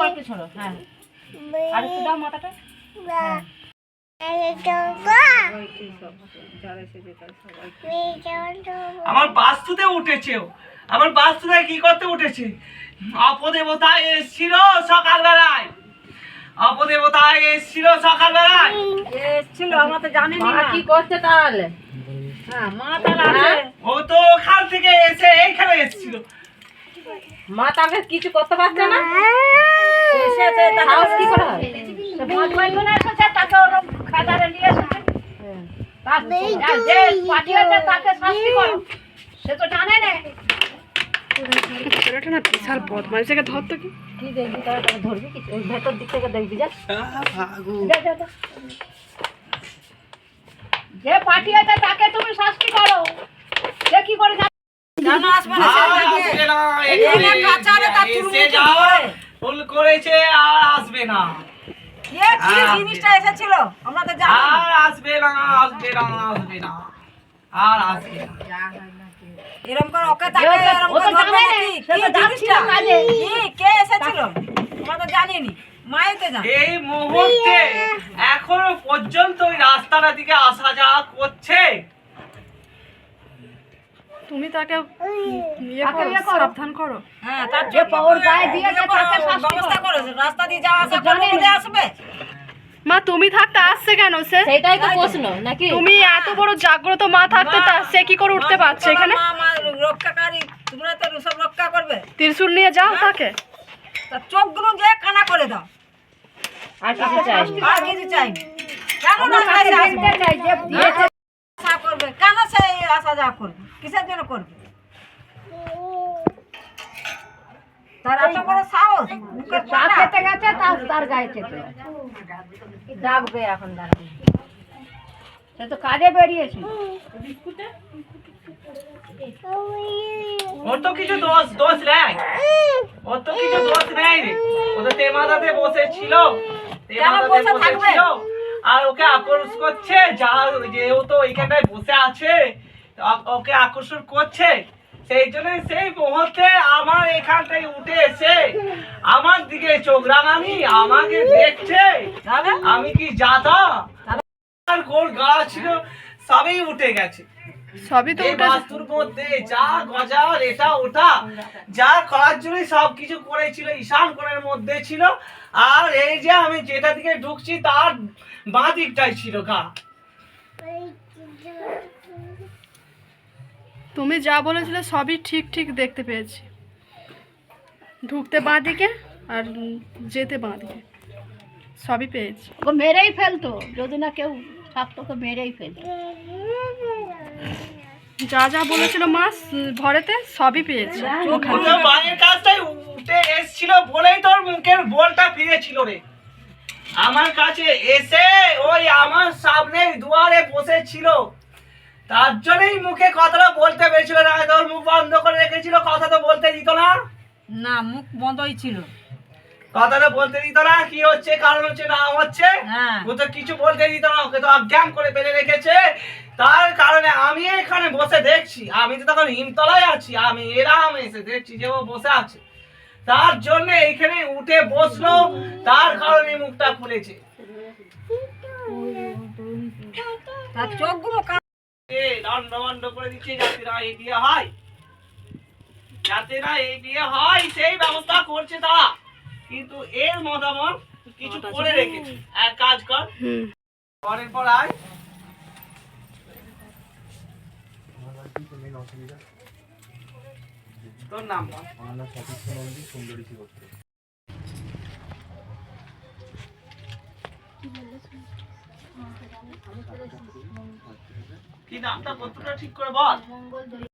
করে ছড়ো হ্যাঁ। আর একটু দাও মাথাটা। আমার বাস্তুতে উঠেছে আমার বাস্তুতে কি করতে উঠেছে? অপদেবতা এসছিল সকালবেলায়। অপদেবতা এসছিল সকালবেলায়। এসেছিল আমরা তো জানি না। কি করছে তাহলে? হ্যাঁ মা তাহলে ও তো ওখান থেকে এসে এইখানে এসছিল। মা তাকে কিছু করতে পারছে না? কি করে হয় তাকে ওরকম খাদারে নিয়ে এসেছে বিশাল কি। দেখবি ধরবি ওই ভেতর দিক থেকে দেখবি যা। যা, যা, যা। যে পাঠিয়েছে তাকে তুমি শাস্তি করো। সে কি করে জানে? জানো আসবে না, সে আর দেখবে। আসবে না এখানে কাঁচারে তার। ভুল করেছে আর আসবে না জিনিসটা এসেছিল আমরা তো জানি আর আসবে না আসবে না আসবে না আর আসবে না এরম করে ওকে তাকে এরম করে ধরবে নাকি? কি জিনিসটা? কি? কে এসেছিল? আমরা তো জানিনি। এই মুহূর্তে এখনও পর্যন্ত ওই রাস্তাটা দিকে আসা যাওয়া করছে তুমি তাকে ইয়ে তাকে করো ইয়ে। সাবধান করো। হ্যাঁ, তার যে পাওয়ার গায়ে দিয়েছে তাকে ব্যবস্থা করো। রাস্তা দিয়ে যাওয়া আসা করবে আসবে। মা তুমি থাকতে আসছে কেন? সে সেটাই তো প্রশ্ন নাকি? তুমি এত বড় জাগ্রত মা থাকতে তা সে কি করে উঠতে পারছে এখানে? মা রক্ষাকারী তোমরা তো সব রক্ষা করবে। ত্রিশূল নিয়ে যাও তাকে। তার চোখগুলো যে কানা করে দাও। আর কিছু চাই আর কিছু চাই কেন না কাছে আসবে? আশা করবে? কেন সে আসা যাওয়া করবে? কিসের জন্য করবে? তার এত বড় সাহস? মুখের চা খেতে গেছে তার তার গায়ে চেপে ডাকবে এখন দাঁড়াবে সে তো কাজে বেরিয়েছে। ওর তো কিছু দোষ দোষ নেই। ওর তো কিছু দোষ নেই। রে ও তো তেমাদাতে বসে ছিল তেমাদাতে বসে বসে ছিল আর ওকে আকর্ষ করছে যা যেহেতু এইখানটায় বসে আছে ওকে আকর্ষণ করছে। সেই জন্য সেই মুহূর্তে আমার এখানটায় উঠে এসে আমার দিকে চোখ রাঙানি আমাকে দেখছে। আমি কি যাতা? আর গোল গাছ ছিল সবই উঠে গেছে। সবই তো এই উঠে বাস্তুর মধ্যে যা গজার এটা ওটা। যা করার জন্যই সব কিছু করেছিল ঈশান কোণের মধ্যে ছিল। আর এই যে আমি যেটা দিকে ঢুকছি তার বাঁ দিকটাই ছিল গা। তুমি যা বলেছিলে সবই ঠিক ঠিক দেখতে পেয়েছি। ঢুকতে বাঁ দিকে আর যেতে বাঁ দিকে। সবই পেয়েছি। ওকে মেরেই ফেলতো যদি না কেউ ওকে মেরেই ফেলতো যা যা বলেছিল মা ঘরেতে সবই পেয়েছে বাঁয়ের কাজটাই উঠে এসছিল বলেই তোর মুখের বলটা ফিরেছিল রে। আমার কাছে এসে ওই আমার সামনে দুয়ারে বসেছিল। তার জন্যই মুখে কথাটা বলতে পেরেছিল না তোর মুখ বন্ধ করে রেখেছিল কথা তো বলতে দিত না। না মুখ বন্ধই ছিল। কথাটা বলতে দিত না কি হচ্ছে কারণ হচ্ছে না হচ্ছে। হ্যাঁ। ও তো কিছু বলতে দিত না ওকে তো অজ্ঞান করে ফেলে রেখেছে। তার কারণে আমি এখানে বসে দেখছি আমি তো তখন হিমতলায় আছি আমি এরাম এসে দেখছি যে ও বসে আছে। তার জন্য এইখানে উঠে বসল তার কারণে মুখটা খুলেছে। তার চোখগুলো দণ্ড বন্ড করে দিচ্ছে যাতে না এই বিয়ে হয়। যাতে না এই বিয়ে হয় সেই ব্যবস্থা করছে তারা। কিন্তু এর মতামত কিছু করে রেখেছে। এক কাজ কর। পরের পর আয়। তোর নাম। কি নামটা কতটা ঠিক করে বল?